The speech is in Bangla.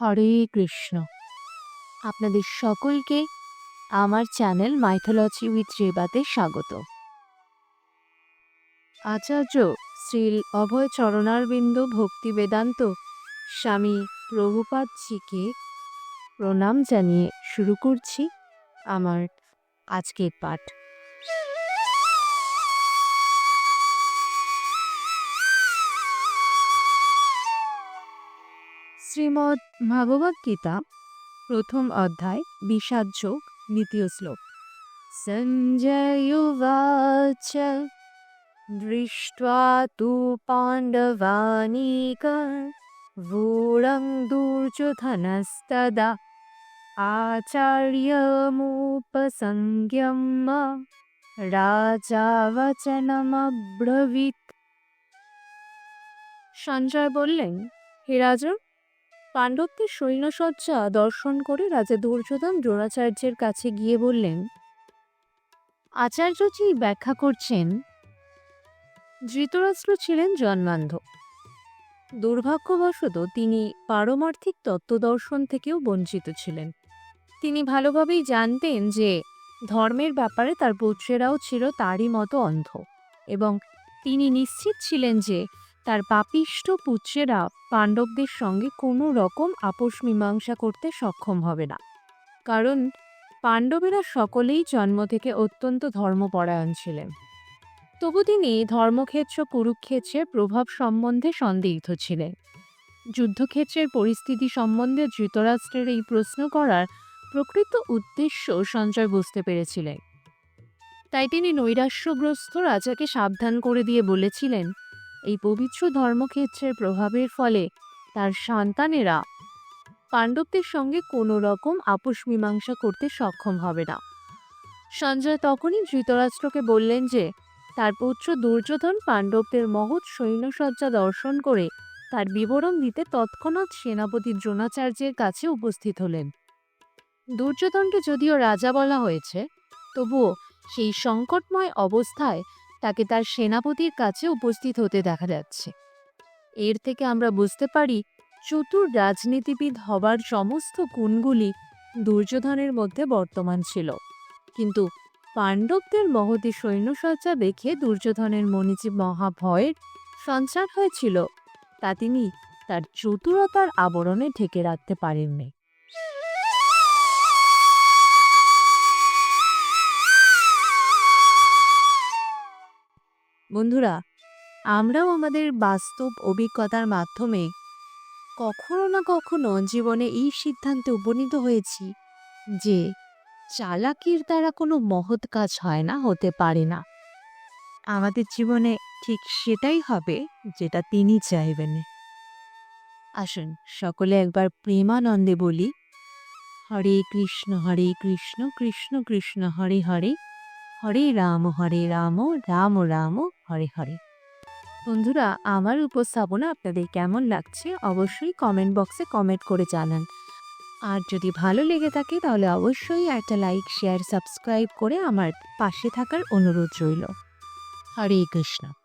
হরে কৃষ্ণ। আপনাদের সকলকে আমার চ্যানেল মাইথোলজি উইথ রেবাতে স্বাগত। আচার্য শ্রীল অভয় চরণারবিন্দ ভক্তি বেদান্ত স্বামী প্রভুপাদজিকে প্রণাম জানিয়ে শুরু করছি আমার আজকের পাঠ। শ্রীমদ্ ভাগবত গীতা, প্রথম অধ্যায়, বিষাদ যোগ, দ্বিতীয় শ্লোক। সঞ্জয়ুবাচ দৃষ্টা তু পাণ্ডবানিক ভূরং দুর্যোধনস্তদা आचार्यमुपसंज्ञम् রাজা বচনমব্রবীত সঞ্জয় বললেন, হে রাজন পাণ্ডবদের সৈন্যসজ্জা দর্শন করে রাজা দুর্যোধন দ্রোণাচার্যের কাছে গিয়ে বললেন, আচার্যজি ব্যাখ্যা করছেন, ধৃতরাষ্ট্র ছিলেন জন্মান্ধ। দুর্ভাগ্যবশত তিনি পারমার্থিক তত্ত্বদর্শন থেকেও বঞ্চিত ছিলেন। তিনি ভালোভাবেই জানতেন যে ধর্মের ব্যাপারে তার পুত্রেরাও ছিল তারই মতো অন্ধ এবং তিনি নিশ্চিত ছিলেন যে তার পাপিষ্ঠ পুত্রেরা পাণ্ডবদের সঙ্গে কোনো রকম আপোষ মীমাংসা করতে সক্ষম হবে না। কারণ পাণ্ডবেরা সকলেই জন্ম থেকে অত্যন্ত ধর্মপরায়ণ ছিলেন। তবু তিনি ধর্মক্ষেত্র কুরুক্ষেত্রের প্রভাব সম্বন্ধে সন্দিগ্ধ ছিলেন। যুদ্ধক্ষেত্রের পরিস্থিতি সম্বন্ধে ধৃতরাষ্ট্রের এই প্রশ্ন করার প্রকৃত উদ্দেশ্য সঞ্জয় বুঝতে পেরেছিলেন। তাই তিনি নৈরাশ্যগ্রস্ত রাজাকে সাবধান করে দিয়ে বলেছিলেন এই পবিত্র ধর্মক্ষেত্রের প্রভাবের ফলে তার সন্তানেরা পাণ্ডবদের সঙ্গে কোনো রকম আপোষ মীমাংসা করতে সক্ষম হবে না। সঞ্জয় তখনই ধৃতরাষ্ট্রকে বললেন যে, তার পুত্র দুর্যোধন পাণ্ডবদের মহৎ সৈন্যসজ্জা দর্শন করে তার বিবরণ দিতে তৎক্ষণাৎ সেনাপতি দ্রোণাচার্যের কাছে উপস্থিত হলেন। দুর্যোধনকে যদিও রাজা বলা হয়েছে, তবুও সেই সংকটময় অবস্থায় তাকে তার সেনাপতির কাছে উপস্থিত হতে দেখা যাচ্ছে। এর থেকে আমরা বুঝতে পারি, চতুর রাজনীতিবিদ হবার সমস্ত গুণগুলি দুর্যোধনের মধ্যে বর্তমান ছিল। কিন্তু পাণ্ডবদের মহতি সৈন্যসজ্জা দেখে দুর্যোধনের মনে যে মহাভয়ের সঞ্চার হয়েছিল, তা তিনি তার চতুরতার আবরণে ঢেকে রাখতে পারেননি। বন্ধুরা, আমরাও আমাদের বাস্তব অভিজ্ঞতার মাধ্যমে কখনো না কখনো জীবনে এই সিদ্ধান্তে উপনীত হয়েছি যে চালাকির দ্বারা কোনো মহৎ কাজ হয় না, হতে পারে না। আমাদের জীবনে ঠিক সেটাই হবে যেটা তিনি চাইবেন। আসুন, সকলে একবার প্রেমানন্দে বলি, হরে কৃষ্ণ হরে কৃষ্ণ কৃষ্ণ কৃষ্ণ, হরে হরে। হরে রাম হরে রাম রাম রাম, হরে হরে। বন্ধুরা, আমার উপস্থাপনা আপনাদের কেমন লাগছে অবশ্যই কমেন্ট বক্সে কমেন্ট করে জানান। আর যদি ভালো লেগে থাকে তাহলে অবশ্যই একটা লাইক শেয়ার সাবস্ক্রাইব করে আমার পাশে থাকার অনুরোধ রইল। হরে কৃষ্ণ।